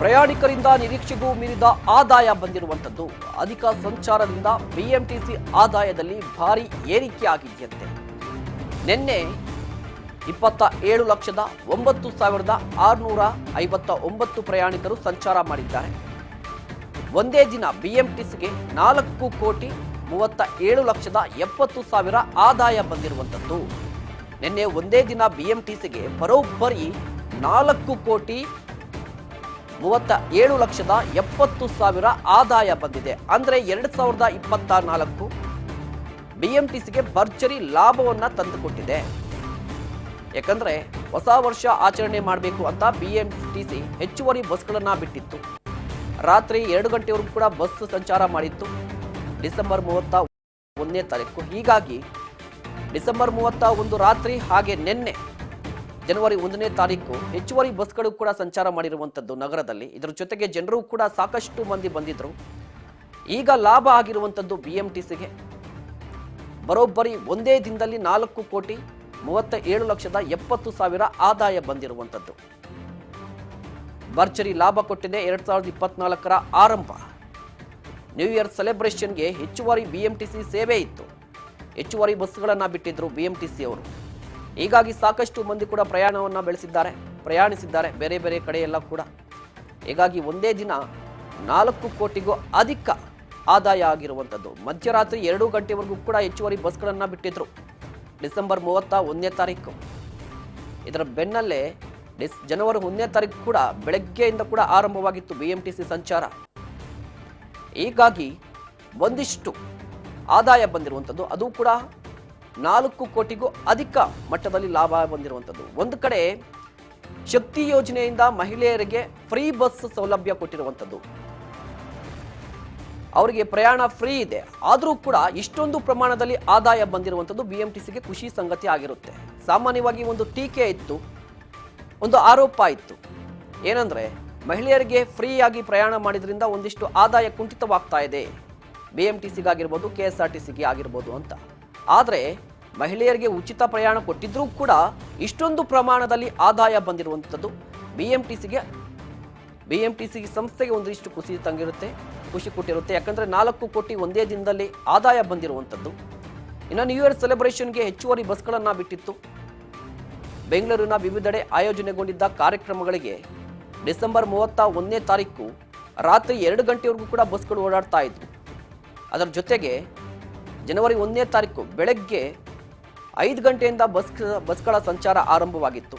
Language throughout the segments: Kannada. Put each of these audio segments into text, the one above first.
ಪ್ರಯಾಣಿಕರಿಂದ ನಿರೀಕ್ಷೆಗೂ ಮೀರಿದ ಆದಾಯ ಬಂದಿರುವಂಥದ್ದು. ಅಧಿಕ ಸಂಚಾರದಿಂದ ಬಿಎಂಟಿಸಿ ಆದಾಯದಲ್ಲಿ ಭಾರಿ ಏರಿಕೆಯಾಗಿದೆಯಂತೆ. ನಿನ್ನೆ ಇಪ್ಪತ್ತ ಏಳು ಲಕ್ಷದ ಒಂಬತ್ತು ಸಾವಿರದ ಆರುನೂರ ಐವತ್ತ ಒಂಬತ್ತು ಪ್ರಯಾಣಿಕರು ಸಂಚಾರ ಮಾಡಿದ್ದಾರೆ. ಒಂದೇ ದಿನ ಬಿಎಂಟಿಸಿಗೆ ನಾಲ್ಕು ಕೋಟಿ ಮೂವತ್ತ ಏಳು ಲಕ್ಷದ ಎಪ್ಪತ್ತು ಸಾವಿರ ಆದಾಯ ಬಂದಿರುವಂಥದ್ದು. ನಿನ್ನೆ ಒಂದೇ ದಿನ ಬಿಎಂಟಿಸಿಗೆ ಬರೋಬ್ಬರಿ ನಾಲ್ಕು ಕೋಟಿ ಮೂವತ್ತ ಏಳು ಲಕ್ಷದ ಎಪ್ಪತ್ತು ಸಾವಿರ ಆದಾಯ ಬಂದಿದೆ. ಅಂದರೆ ಎರಡು ಸಾವಿರದ ಇಪ್ಪತ್ತ ನಾಲ್ಕು ಬಿಎಂಟಿಸಿಗೆ ಭರ್ಜರಿ ಲಾಭವನ್ನ ತಂದುಕೊಟ್ಟಿದೆ. ಯಾಕಂದ್ರೆ ಹೊಸ ವರ್ಷ ಆಚರಣೆ ಮಾಡಬೇಕು ಅಂತ ಬಿಎಂಟಿಸಿ ಹೆಚ್ಚುವರಿ ಬಸ್ಗಳನ್ನು ಬಿಟ್ಟಿತ್ತು. ರಾತ್ರಿ ಎರಡು ಗಂಟೆವರೆಗೂ ಕೂಡ ಬಸ್ ಸಂಚಾರ ಮಾಡಿತ್ತು. ಡಿಸೆಂಬರ್ ಮೂವತ್ತ ಒಂದನೇ ತಾರೀಕು. ಹೀಗಾಗಿ ಡಿಸೆಂಬರ್ ಮೂವತ್ತ ಒಂದು ರಾತ್ರಿ ಹಾಗೆ ನಿನ್ನೆ ಜನವರಿ ಒಂದನೇ ತಾರೀಕು ಹೆಚ್ಚುವರಿ ಬಸ್ಗಳು ಕೂಡ ಸಂಚಾರ ಮಾಡಿರುವಂಥದ್ದು ನಗರದಲ್ಲಿ. ಇದರ ಜೊತೆಗೆ ಜನರು ಕೂಡ ಸಾಕಷ್ಟು ಮಂದಿ ಬಂದಿದ್ರು. ಈಗ ಲಾಭ ಆಗಿರುವಂಥದ್ದು ಬಿ ಎಂ ಟಿ ಸಿಗೆ ಬರೋಬ್ಬರಿ ಒಂದೇ ದಿನದಲ್ಲಿ ನಾಲ್ಕು ಕೋಟಿ ಮೂವತ್ತ ಏಳು ಲಕ್ಷದ ಎಪ್ಪತ್ತು ಸಾವಿರ ಆದಾಯ ಬಂದಿರುವಂಥದ್ದು ಭರ್ಜರಿ ಲಾಭ ಕೊಟ್ಟಿದೆ ಎರಡ್ ಸಾವಿರದ ಇಪ್ಪತ್ನಾಲ್ಕರ ಆರಂಭ. ನ್ಯೂ ಇಯರ್ ಸೆಲೆಬ್ರೇಷನ್ಗೆ ಹೆಚ್ಚುವರಿ ಬಿ ಎಂ ಟಿ ಸಿ ಸೇವೆ ಇತ್ತು. ಹೆಚ್ಚುವರಿ ಬಸ್ಗಳನ್ನು ಬಿಟ್ಟಿದ್ರು ಸಿ ಅವರು ಹೀಗಾಗಿ ಸಾಕಷ್ಟು ಮಂದಿ ಕೂಡ ಪ್ರಯಾಣವನ್ನು ಬೆಳೆಸಿದ್ದಾರೆ, ಪ್ರಯಾಣಿಸಿದ್ದಾರೆ, ಬೇರೆ ಬೇರೆ ಕಡೆಯೆಲ್ಲ ಕೂಡ. ಹೀಗಾಗಿ ಒಂದೇ ದಿನ ನಾಲ್ಕು ಕೋಟಿಗೂ ಅಧಿಕ ಆದಾಯ ಆಗಿರುವಂಥದ್ದು ಮಧ್ಯರಾತ್ರಿ ಎರಡು ಗಂಟೆವರೆಗೂ ಕೂಡ ಹೆಚ್ಚುವರಿ ಬಸ್ಗಳನ್ನು ಬಿಟ್ಟಿದ್ರು. ಡಿಸೆಂಬರ್ ಮೂವತ್ತ ಒಂದನೇ ತಾರೀಕು. ಇದರ ಬೆನ್ನಲ್ಲೇ ಡಿಸ್, ಜನವರಿ ಒಂದನೇ ತಾರೀಕು ಕೂಡ ಬೆಳಗ್ಗೆಯಿಂದ ಕೂಡ ಆರಂಭವಾಗಿತ್ತು ಬಿ ಎಂ ಟಿ ಸಿ ಸಂಚಾರ. ಹೀಗಾಗಿ ಒಂದಿಷ್ಟು ಆದಾಯ ಬಂದಿರುವಂಥದ್ದು ಅದು ಕೂಡ ನಾಲ್ಕು ಕೋಟಿಗೂ ಅಧಿಕ ಮಟ್ಟದಲ್ಲಿ ಲಾಭ ಬಂದಿರುವಂಥದ್ದು ಒಂದು ಕಡೆ ಶಕ್ತಿ ಯೋಜನೆಯಿಂದ ಮಹಿಳೆಯರಿಗೆ ಫ್ರೀ ಬಸ್ ಸೌಲಭ್ಯ ಕೊಟ್ಟಿರುವಂಥದ್ದು. ಅವರಿಗೆ ಪ್ರಯಾಣ ಫ್ರೀ ಇದೆ. ಆದರೂ ಕೂಡ ಇಷ್ಟೊಂದು ಪ್ರಮಾಣದಲ್ಲಿ ಆದಾಯ ಬಂದಿರುವಂಥದ್ದು ಬಿ ಎಂ ಟಿ ಖುಷಿ ಸಂಗತಿ ಆಗಿರುತ್ತೆ. ಸಾಮಾನ್ಯವಾಗಿ ಒಂದು ಟೀಕೆ ಇತ್ತು, ಒಂದು ಆರೋಪ ಇತ್ತು. ಏನಂದ್ರೆ, ಮಹಿಳೆಯರಿಗೆ ಫ್ರೀಯಾಗಿ ಪ್ರಯಾಣ ಮಾಡಿದ್ರಿಂದ ಒಂದಿಷ್ಟು ಆದಾಯ ಕುಂಠಿತವಾಗ್ತಾ ಇದೆ. ಬಿ ಎಂ ಟಿ ಸಿಗಾಗಿರ್ಬೋದು ಕೆ ಎಸ್ ಆರ್ ಟಿ ಸಿಗೆ ಆಗಿರ್ಬೋದು ಅಂತ. ಆದರೆ ಮಹಿಳೆಯರಿಗೆ ಉಚಿತ ಪ್ರಯಾಣ ಕೊಟ್ಟಿದ್ರೂ ಕೂಡ ಇಷ್ಟೊಂದು ಪ್ರಮಾಣದಲ್ಲಿ ಆದಾಯ ಬಂದಿರುವಂಥದ್ದು ಬಿ ಎಂ ಟಿ ಸಿಗೆ ಬಿ ಎಂ ಟಿ ಸಿ ಸಂಸ್ಥೆಗೆ ಒಂದಿಷ್ಟು ಖುಷಿ ತಂಗಿರುತ್ತೆ ಖುಷಿ ಕೊಟ್ಟಿರುತ್ತೆ. ಯಾಕಂದರೆ ನಾಲ್ಕು ಕೋಟಿ ಒಂದೇ ದಿನದಲ್ಲಿ ಆದಾಯ ಬಂದಿರುವಂಥದ್ದು ಇನ್ನು ನ್ಯೂ ಇಯರ್ ಸೆಲೆಬ್ರೇಷನ್ಗೆ ಹೆಚ್ಚುವರಿ ಬಸ್ಗಳನ್ನು ಬಿಟ್ಟಿತ್ತು. ಬೆಂಗಳೂರಿನ ವಿವಿಧೆಡೆ ಆಯೋಜನೆಗೊಂಡಿದ್ದ ಕಾರ್ಯಕ್ರಮಗಳಿಗೆ ಡಿಸೆಂಬರ್ ಮೂವತ್ತ ಒಂದನೇ ತಾರೀಕು ರಾತ್ರಿ ಎರಡು ಗಂಟೆವರೆಗೂ ಕೂಡ ಬಸ್ಗಳು ಓಡಾಡ್ತಾ ಇದ್ವು. ಅದರ ಜೊತೆಗೆ ಜನವರಿ ಒಂದನೇ ತಾರೀಕು ಬೆಳಗ್ಗೆ ಐದು ಗಂಟೆಯಿಂದ ಬಸ್ ಬಸ್ಗಳ ಸಂಚಾರ ಆರಂಭವಾಗಿತ್ತು.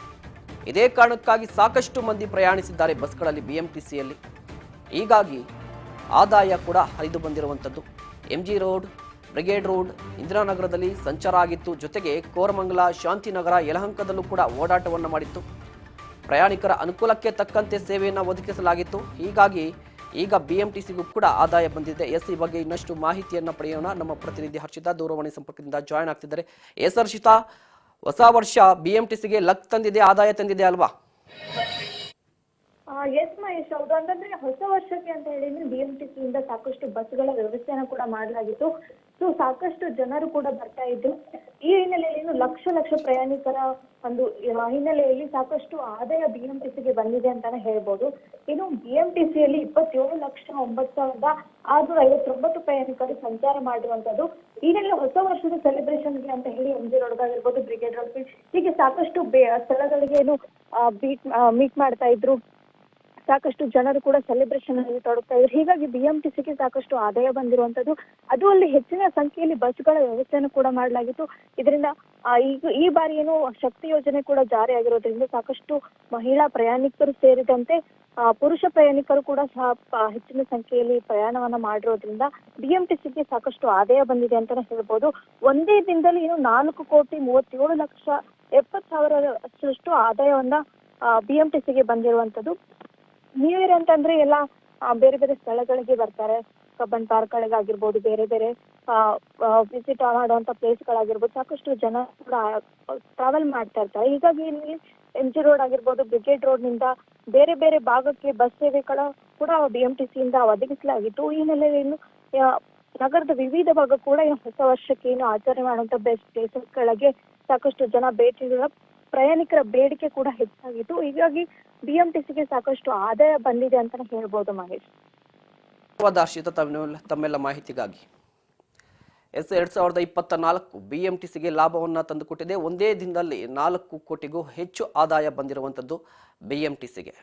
ಇದೇ ಕಾರಣಕ್ಕಾಗಿ ಸಾಕಷ್ಟು ಮಂದಿ ಪ್ರಯಾಣಿಸಿದ್ದಾರೆ ಬಸ್ಗಳಲ್ಲಿ ಬಿ ಎಂ ಟಿ ಹೀಗಾಗಿ ಆದಾಯ ಕೂಡ ಹರಿದು ಬಂದಿರುವಂಥದ್ದು. M G road, brigade road, ಇಂದಿರಾನಗರದಲ್ಲಿ ಸಂಚಾರ ಆಗಿತ್ತು. ಜೊತೆಗೆ ಕೋರಮಂಗಲ, ಶಾಂತಿನಗರ, ಯಲಹಂಕದಲ್ಲೂ ಕೂಡ ಓಡಾಟವನ್ನು ಮಾಡಿತ್ತು. ಪ್ರಯಾಣಿಕರ ಅನುಕೂಲಕ್ಕೆ ತಕ್ಕಂತೆ ಸೇವೆಯನ್ನು ಒದಗಿಸಲಾಗಿತ್ತು. ಹೀಗಾಗಿ ಈಗ ಬಿಎಂಟಿಸಿಗೂ ಕೂಡ ಆದಾಯ ಬಂದಿದೆ. ಎಸ್, ಈ ಬಗ್ಗೆ ಇನ್ನಷ್ಟು ಮಾಹಿತಿಯನ್ನು ಪಡೆಯೋಣ. ನಮ್ಮ ಪ್ರತಿನಿಧಿ ಹರ್ಷಿತಾ ದೂರವಾಣಿ ಸಂಪರ್ಕದಿಂದ ಜಾಯ್ನ್ ಆಗ್ತಿದ್ದಾರೆ. ಎಸ್, ಹರ್ಷಿತಾ, ಹೊಸ ವರ್ಷ ಬಿಎಂಟಿಸಿಗೆ ಲಕ್ ತಂದಿದೆ, ಆದಾಯ ತಂದಿದೆ ಅಲ್ವಾ? ಎಸ್ ಮಹೇಶ್ ಹೌದು ಅಂತಂದ್ರೆ ಹೊಸ ವರ್ಷಕ್ಕೆ ಅಂತ ಹೇಳಿದ್ರೆ ಬಿ ಎಂ ಟಿ ಸಿಯಿಂದ ಸಾಕಷ್ಟು ಬಸ್ಗಳ ವ್ಯವಸ್ಥೆನ ಕೂಡ ಮಾಡಲಾಗಿತ್ತು. ಸೊ ಸಾಕಷ್ಟು ಜನರು ಕೂಡ ಬರ್ತಾ ಇದ್ರು. ಈ ಹಿನ್ನೆಲೆಯಲ್ಲಿ ಲಕ್ಷ ಲಕ್ಷ ಪ್ರಯಾಣಿಕರ ಒಂದು ಹಿನ್ನೆಲೆಯಲ್ಲಿ ಸಾಕಷ್ಟು ಆದಾಯ ಬಿ ಎಂ ಬಂದಿದೆ ಅಂತಾನೆ ಹೇಳ್ಬೋದು. ಇನ್ನು ಬಿ ಎಂ ಟಿ ಸಿಯಲ್ಲಿ ಇಪ್ಪತ್ತೇಳು ಲಕ್ಷ ಒಂಬತ್ತು ಸಾವಿರದ ಆರ್ನೂರ ಐವತ್ತೊಂಬತ್ತು ಪ್ರಯಾಣಿಕರು ಸಂಚಾರ ಮಾಡಿರುವಂತದ್ದು ಈ ಹಿನ್ನೆಲೆ ಹೊಸ ವರ್ಷದ ಸೆಲೆಬ್ರೇಷನ್ಗೆ ಅಂತ ಹೇಳಿ ಎಂ ಜಿ ರೋಡ್ ಆಗಿರ್ಬೋದು ಬ್ರಿಗೇಡ್ ರೋಡ್ ಹೀಗೆ ಸಾಕಷ್ಟು ಸ್ಥಳಗಳಿಗೆ ಏನು ಮೀಟ್ ಮಾಡ್ತಾ ಇದ್ರು. ಸಾಕಷ್ಟು ಜನರು ಕೂಡ ಸೆಲೆಬ್ರೇಷನ್ ಅಲ್ಲಿ ತೊಡಗ್ತಾ ಇದ್ರು. ಹೀಗಾಗಿ ಬಿಎಂಟಿಸಿಗೆ ಸಾಕಷ್ಟು ಆದಾಯ ಬಂದಿರುವಂತದ್ದು. ಅದು ಅಲ್ಲಿ ಹೆಚ್ಚಿನ ಸಂಖ್ಯೆಯಲ್ಲಿ ಬಸ್ಗಳ ವ್ಯವಸ್ಥೆಯನ್ನು ಕೂಡ ಮಾಡಲಾಗಿತ್ತು. ಇದರಿಂದ ಈಗ ಈ ಬಾರಿ ಏನು ಶಕ್ತಿ ಯೋಜನೆ ಕೂಡ ಜಾರಿ ಆಗಿರೋದ್ರಿಂದ ಸಾಕಷ್ಟು ಮಹಿಳಾ ಪ್ರಯಾಣಿಕರು ಸೇರಿದಂತೆ ಪುರುಷ ಪ್ರಯಾಣಿಕರು ಕೂಡ ಸಹ ಹೆಚ್ಚಿನ ಸಂಖ್ಯೆಯಲ್ಲಿ ಪ್ರಯಾಣವನ್ನ ಮಾಡಿರೋದ್ರಿಂದ ಬಿಎಂಟಿಸಿಗೆ ಸಾಕಷ್ಟು ಆದಾಯ ಬಂದಿದೆ ಅಂತಾನೆ ಹೇಳ್ಬೋದು. ಒಂದೇ ದಿನದಲ್ಲಿ ಏನು ನಾಲ್ಕು ಕೋಟಿ ಮೂವತ್ತೇಳು ಲಕ್ಷ ಎಪ್ಪತ್ತು ಸಾವಿರಷ್ಟು ಆದಾಯವನ್ನ ಬಿಎಂಟಿಸಿಗೆ ಬಂದಿರುವಂತದ್ದು. ನ್ಯೂ ಇಯರ್ ಅಂತಂದ್ರೆ ಎಲ್ಲ ಬೇರೆ ಬೇರೆ ಸ್ಥಳಗಳಿಗೆ ಬರ್ತಾರೆ. ಕಬ್ಬನ್ ಪಾರ್ಕ್ಗಳಿಗಾಗಿರ್ಬೋದು ಬೇರೆ ಬೇರೆ ವಿಸಿಟ್ ಮಾಡುವಂತ ಪ್ಲೇಸ್ಗಳಾಗಿರ್ಬೋದು ಸಾಕಷ್ಟು ಜನ ಕೂಡ ಟ್ರಾವೆಲ್ ಮಾಡ್ತಾ ಇರ್ತಾರೆ. ಹೀಗಾಗಿ ಇಲ್ಲಿ ಎಂ ಜಿ ರೋಡ್ ಆಗಿರ್ಬೋದು ಬ್ರಿಗೇಡ್ ರೋಡ್ನಿಂದ ಬೇರೆ ಬೇರೆ ಭಾಗಕ್ಕೆ ಬಸ್ ಸೇವೆಗಳ ಕೂಡ ಬಿ ಎಂ ಟಿ ಸಿಯಿಂದ ಒದಗಿಸಲಾಗಿತ್ತು. ಈ ಆ, ನಗರದ ವಿವಿಧ ಭಾಗ ಕೂಡ ಹೊಸ ವರ್ಷಕ್ಕೆ ಏನು ಆಚರಣೆ ಮಾಡುವಂತ ಬೆಸ್ಟ್ ಪ್ಲೇಸಸ್ಗಳಿಗೆ ಸಾಕಷ್ಟು ಜನ ಭೇಟಿ ಪ್ರಯಾಣಿಕರ ಬೇಡಿಕೆ ಕೂಡ ಹೆಚ್ಚಾಗಿತ್ತು. ಹೀಗಾಗಿ ಬಿಎಂಟಿಸಿಗೆ ಸಾಕಷ್ಟು ಆದಾಯ ಬಂದಿದೆ ಅಂತ ಹೇಳ್ಬೋದು ಮಹೇಶ್. ತಮ್ಮೆಲ್ಲ ಮಾಹಿತಿಗಾಗಿ. ಎಸ್ ಎರಡ್ ಸಾವಿರದ ಇಪ್ಪತ್ತ ನಾಲ್ಕು ಬಿಎಂಟಿಸಿಗೆ ಲಾಭವನ್ನು ತಂದುಕೊಟ್ಟಿದೆ. ಒಂದೇ ದಿನದಲ್ಲಿ ನಾಲ್ಕು ಕೋಟಿಗೂ ಹೆಚ್ಚು ಆದಾಯ ಬಂದಿರುವಂಥದ್ದು ಬಿ ಎಂ ಟಿ ಸಿಗೆ